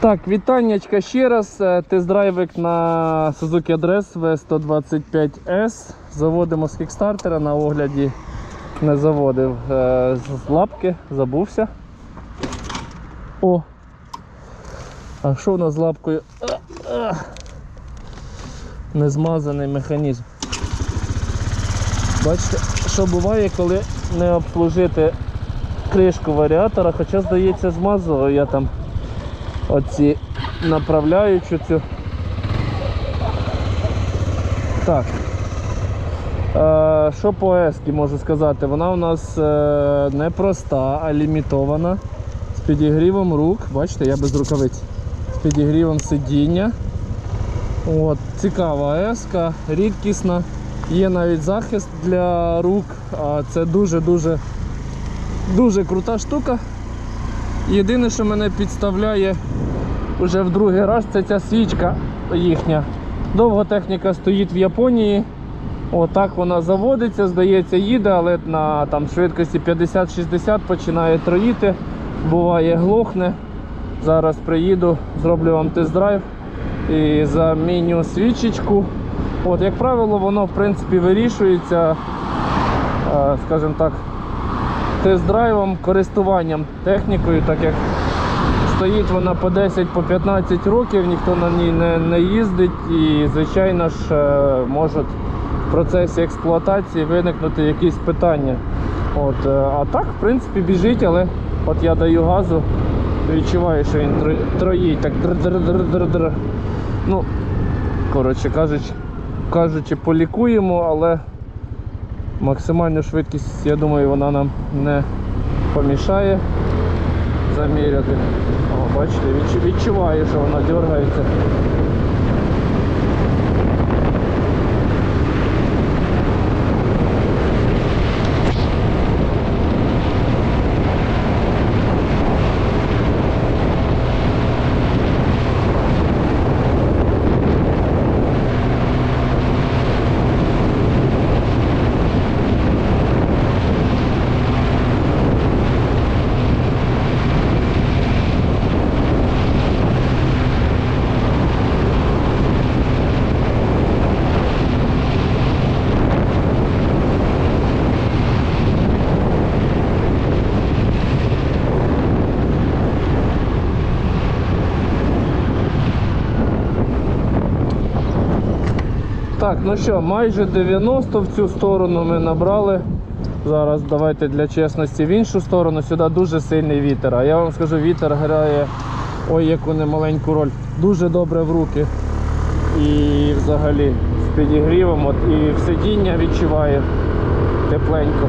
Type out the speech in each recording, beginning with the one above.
Так, вітаннячка ще раз. Е, Тест-драйвик на Suzuki Address V125S. Заводимо з кікстартера на огляді. Не заводив е, з лапки, забувся. О! А що у нас з лапкою? А. Незмазаний механізм. Бачите, що буває, коли не обслужити кришку варіатора, хоча, здається, змазував я там оці направляючу цю. Так. Е, що по ески можу сказати? Вона у нас е, не проста, а лімітована. З підігрівом рук. Бачите, я без рукавиць. З підігрівом сидіння. От, цікава еска, рідкісна. Є навіть захист для рук. А це дуже-дуже дуже крута штука. Єдине, що мене підставляє вже в другий раз, це ця свічка їхня. Довго техніка стоїть в Японії. Отак вона заводиться, здається, їде, але на там, швидкості 50-60 починає троїти, буває глохне. Зараз приїду, зроблю вам тест-драйв і заміню свічечку. От, як правило, воно в принципі вирішується, е, скажімо так, тест-драйвом, користуванням технікою, так як стоїть вона по 10-15 по 15 років, ніхто на ній не, не їздить і, звичайно ж, е, можуть в процесі експлуатації виникнути якісь питання. От, е, а так, в принципі, біжить, але от я даю газу, відчуваю, що він троїть, так др-др-др-др-др. Ну, коротше кажучи, кажучи, полікуємо, але максимальну швидкість, я думаю, вона нам не помішає заміряти. О, бачите, відчу- відчуваю, що вона дергається. Так, ну що, майже 90 в цю сторону ми набрали. Зараз давайте для чесності в іншу сторону. Сюди дуже сильний вітер. А я вам скажу, вітер грає ой яку немаленьку роль. Дуже добре в руки. І взагалі з підігрівом от, і в сидіння відчуває тепленько.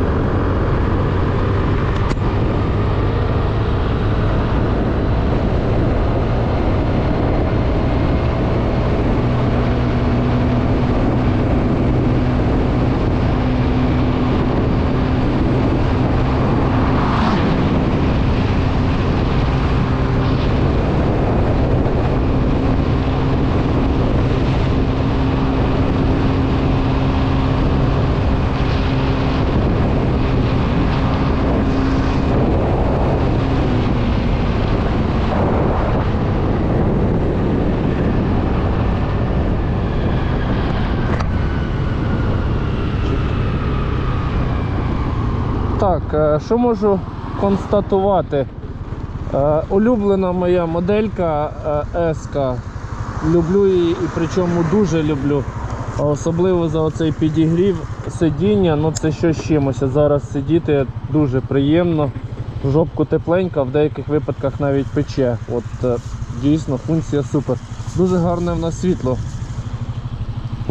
Так, е, що можу констатувати? Е, Улюблена моя моделька е, S. Люблю її і причому дуже люблю. Особливо за оцей підігрів сидіння, ну це що з чимось. Зараз сидіти дуже приємно. Жопку тепленька, в деяких випадках навіть пече. От е, дійсно функція супер. Дуже гарне в нас світло.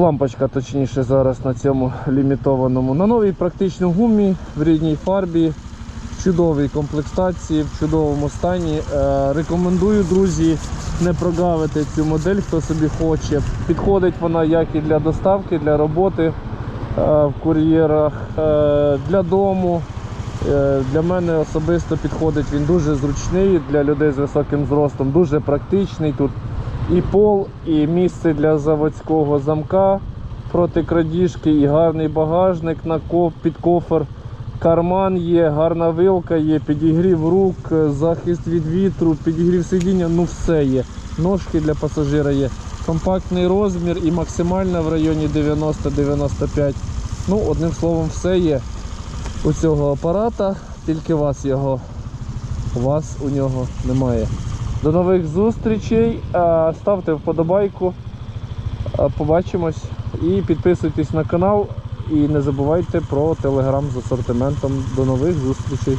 Лампочка точніше зараз на цьому лімітованому. На новій практично гумі, в рідній фарбі, в чудовій комплектації, в чудовому стані. Е, рекомендую, друзі, не прогавити цю модель, хто собі хоче. Підходить вона як і для доставки, для роботи е, в кур'єрах, е, для дому. Для мене особисто підходить він дуже зручний для людей з високим зростом, дуже практичний. Тут і пол, і місце для заводського замка проти крадіжки, і гарний багажник на коп, під кофер. Карман є, гарна вилка є, підігрів рук, е, захист від вітру, підігрів сидіння, ну все є. Ножки для пасажира є. Компактний розмір і максимальна в районі 90-95. Ну, одним словом, все є у цього апарата, тільки вас його, вас у нього немає. До нових зустрічей. Е, Ставте вподобайку. Е, Побачимось і підписуйтесь на канал. І не забувайте про телеграм з асортиментом. До нових зустрічей.